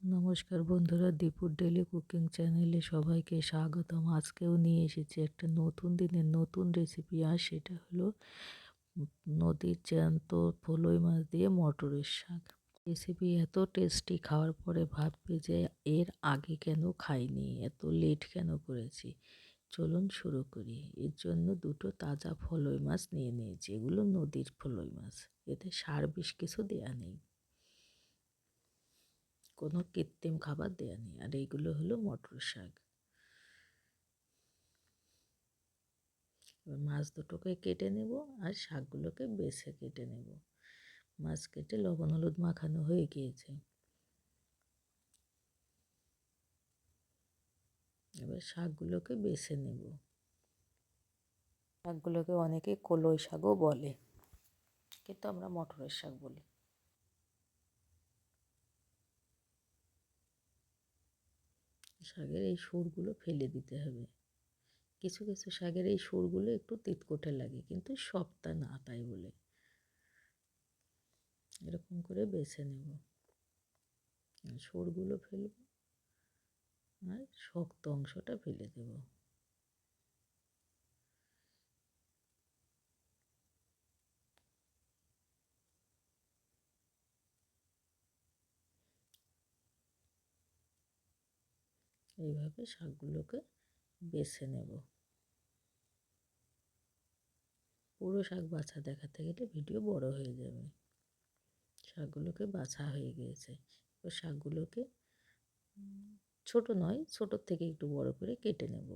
নমস্কার বন্ধুরা, দীপুর daily cooking চ্যানেলে সবাইকে স্বাগতম। আজকেও নিয়ে এসেছি একটা নতুন দিনের নতুন রেসিপি, আর সেটা হলো নদীর জ্যান্ত ফলই মাছ দিয়ে মটরের শাক। রেসিপি এত টেস্টি, খাওয়ার পরে ভাববে যে এর আগে কেন খাইনি, এত লেট কেন করেছি? চলুন শুরু করি। এর জন্য দুটো তাজা ফলই মাছ নিয়ে নিয়েছি। এগুলো নদীর ফলই মাছ, এতে সার বিষ কিছু দেওয়া নেই। কোনো কৃত্রিম খাবার দেওয়া নেই। আর এইগুলো হলো মটর শাক। মাছ দুটোকে কেটে নেব আর শাকগুলোকে বেছে কেটে নেব। মাছ কেটে লবণ, হলুদ মাখানো হয়ে গিয়েছে। এবার শাকগুলোকে বেছে নেব। শাকগুলোকে অনেকে কলই শাকও বলে। কিন্তু আমরা মটরের শাক বলি। শাকের এই সুরগুলো ফেলে দিতে হবে। কিছু কিছু শাকের এই সুরগুলো একটু তিতকোটে লাগে, কিন্তু সবটা না তাই বলে। এরকম করে বেছে নেব। সুরগুলো ফেলব আর শক্ত অংশটা ফেলে দেব। এইভাবে শাকগুলোকে বেছে নেব। পুরো শাক বাছা দেখাতে গেলে ভিডিও বড় হয়ে যাবে। শাকগুলোকে বাছা হয়ে গিয়েছে। তো শাকগুলোকে ছোট নয় ছোটোর থেকে একটু বড় করে কেটে নেব।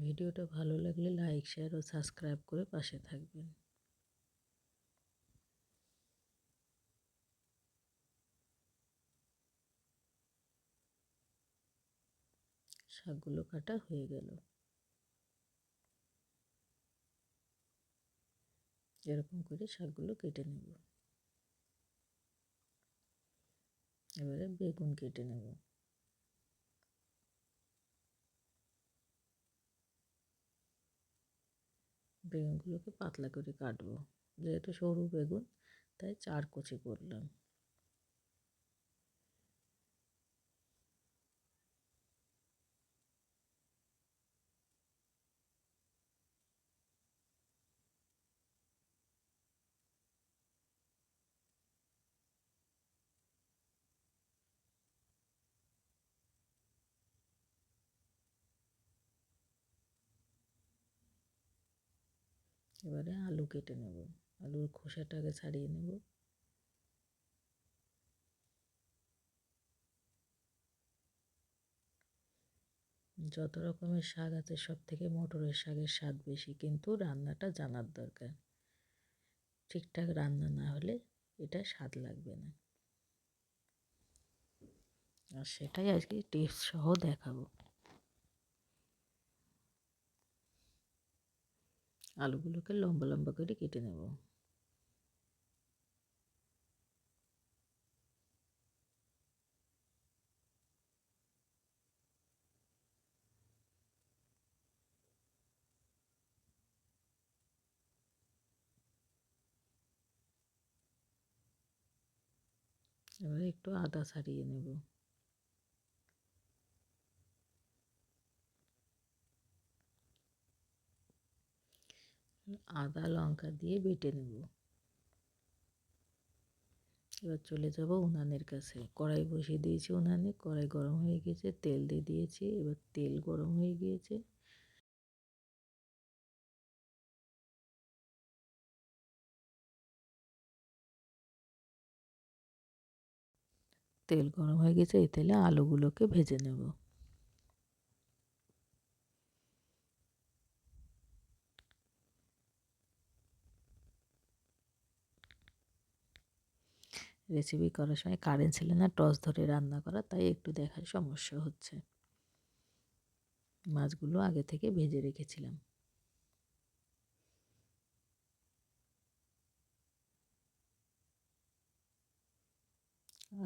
ভিডিওটা ভালো লাগলে লাইক, শেয়ার ও সাবস্ক্রাইব করে পাশে থাকবেন। শাকগুলো কাটা হয়ে গেল। এরকম করে শাকগুলো কেটে নেব। এবারে বেগুন কেটে নেব। বেগুনগুলোকে পাতলা করে কাটবো। যেহেতু সরু বেগুন তাই চার কুচি করলাম। এবারে আলু কেটে নেব। আলুর খোসাটাকে ছাড়িয়ে নেব। যত রকমের শাক আছে সব থেকে মটরের শাকের স্বাদ বেশি, কিন্তু রান্নাটা জানার দরকার। ঠিকঠাক রান্না না হলে এটা স্বাদ লাগবে না। আর সেটাই আজকে টিপস সহ দেখাবো। আলুগুলোকে লম্বা লম্বা করে কেটে নেব। এবারে একটু আদা ছাড়িয়ে নেব। আদা, লঙ্কা দিয়ে বেটে নেব। এবার চলে যাব উনানের কাছে। কড়াই বসিয়ে দিয়েছি উনানে। কড়াই গরম হয়ে গেছে, তেল দিয়ে দিয়েছি। এবার তেল গরম হয়ে গিয়েছে। তেল গরম হয়ে গেছে, এই তেলে আলুগুলোকে ভেজে নেব। রেসিপি করার সময় কারেন্ট ছিল না টস ধরে রান্না করা, তাই একটু দেখার সমস্যা হচ্ছে। মাছগুলো আগে থেকে ভেজে রেখেছিলাম।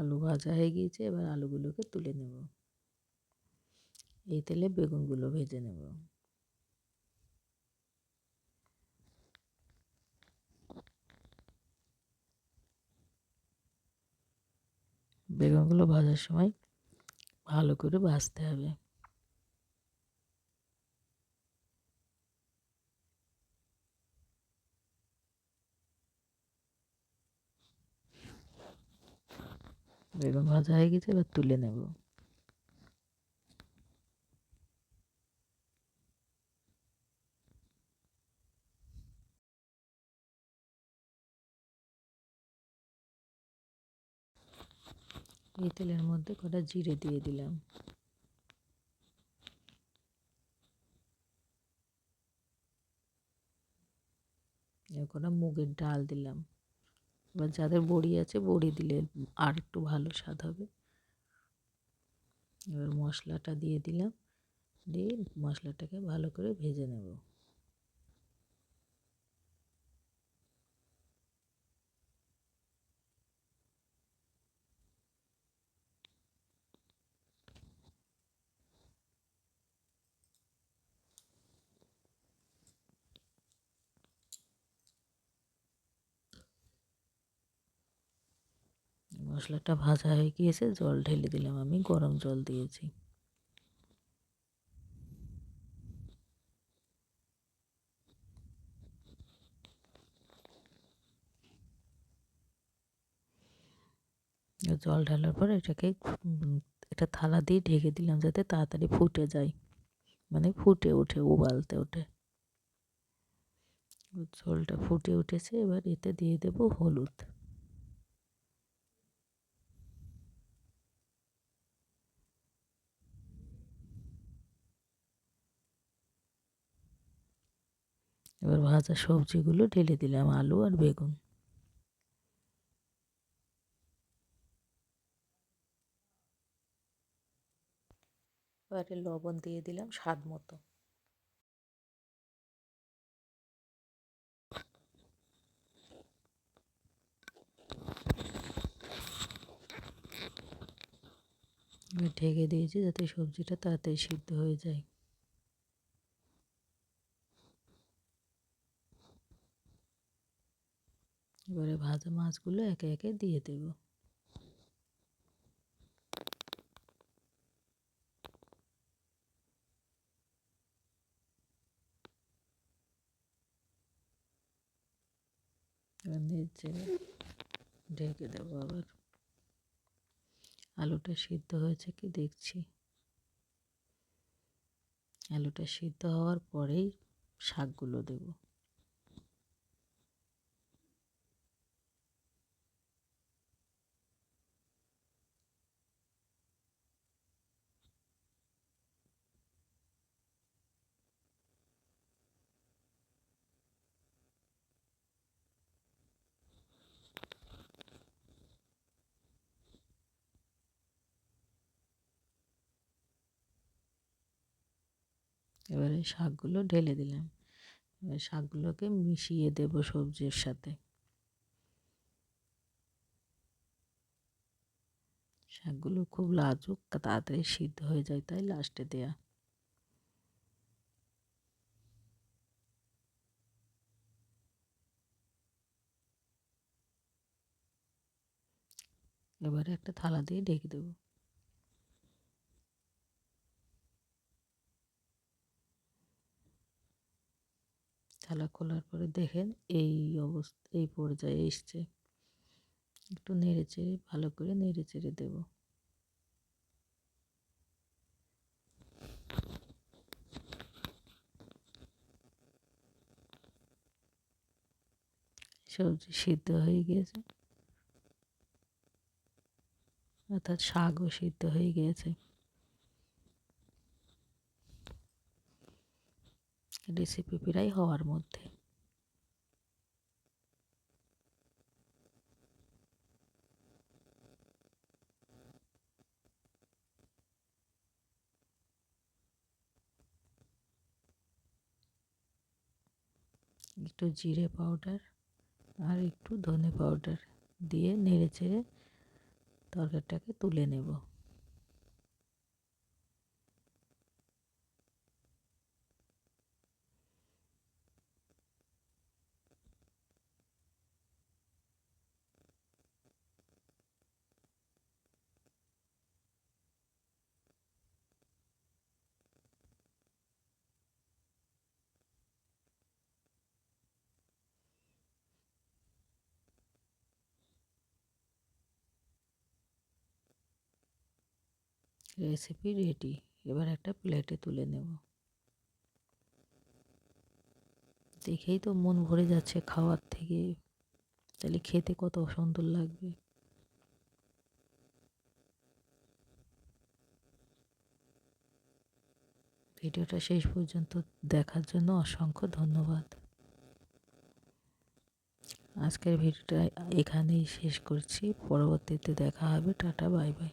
আলু ভাজা হয়ে গিয়েছে, এবার আলুগুলোকে তুলে নেব। এই তেলে বেগুনগুলো ভেজে নেব। বেগুনগুলো ভাজার সময় ভালো করে ভাজতে হবে। বেগুন ভাজা হয়ে গেছে এবার তুলে নেব। এই তেলের মধ্যে কটা জিরে দিয়ে দিলাম। কটা মুগের ডাল দিলাম। এবার যাদের বড়ি আছে, বড়ি দিলে আর একটু ভালো স্বাদ হবে। এবার মশলাটা দিয়ে দিলাম। দিয়ে মশলাটাকে ভালো করে ভেজে নেব। মশলাটা ভাজা হয়ে গিয়েছে, জল ঢেলে দিলাম আমি, গরম জল দিয়েছি। জল ঢালার পর এটাকে, এটা থালা দিয়ে ঢেকে দিলাম যাতে তাড়াতাড়ি ফুটে যায়। মানে ফুটে ওঠে, উবালতে ওঠে। ঝোলটা ফুটে উঠেছে, এবার এতে দিয়ে দেব হলুদ। এবার ভাজা সবজিগুলো ঢেলে দিলাম, আলু আর বেগুন। এবারে লবণ দিয়ে দিলাম স্বাদ মতো। ঢেকে দিয়েছি যাতে সবজিটা তাড়াতাড়ি সিদ্ধ হয়ে যায়। এবারে ভাজা মাছগুলো একে একে দিয়ে দেব। নিচে ঢেকে দেবো আবার। আলুটা সিদ্ধ হয়েছে কি দেখছি। আলুটা সিদ্ধ হওয়ার পরেই শাকগুলো দেবো। এবারে শাকগুলো ঢেলে দিলাম। এবার শাকগুলোকে মিশিয়ে দেব সবজির সাথে। শাকগুলো খুব লাজুক তাড়াতাড়ি সিদ্ধ হয়ে যায় তাই লাস্টে দেয়া। এবারে একটা থালা দিয়ে ঢেকে দেবো। থালা খোলার পরে দেখেন এই অবস্থা, এই পর্যায়ে এসছে। একটু নেড়ে চেড়ে, ভালো করে নেড়ে চেড়ে দেবো। সবজি সিদ্ধ হয়ে গিয়েছে অর্থাৎ শাকও সিদ্ধ হয়ে গিয়েছে রেসিপি প্রায় হওয়ার মধ্যে। একটু জিরে পাউডার আর একটু ধনে পাউডার দিয়ে নেড়ে চেড়ে তরকারিটাকে তুলে নেব। রেসিপি রেডি এবার একটা প্লেটে তুলে নেব। দেখেই তো মন ভরে যাচ্ছে খাওয়ার থেকে। তাহলে খেতে কত সুন্দর লাগবে। ভিডিওটা শেষ পর্যন্ত দেখার জন্য অসংখ্য ধন্যবাদ। আজকের ভিডিওটা এখানেই শেষ করছি। পরবর্তীতে দেখা হবে। Tata, bye bye.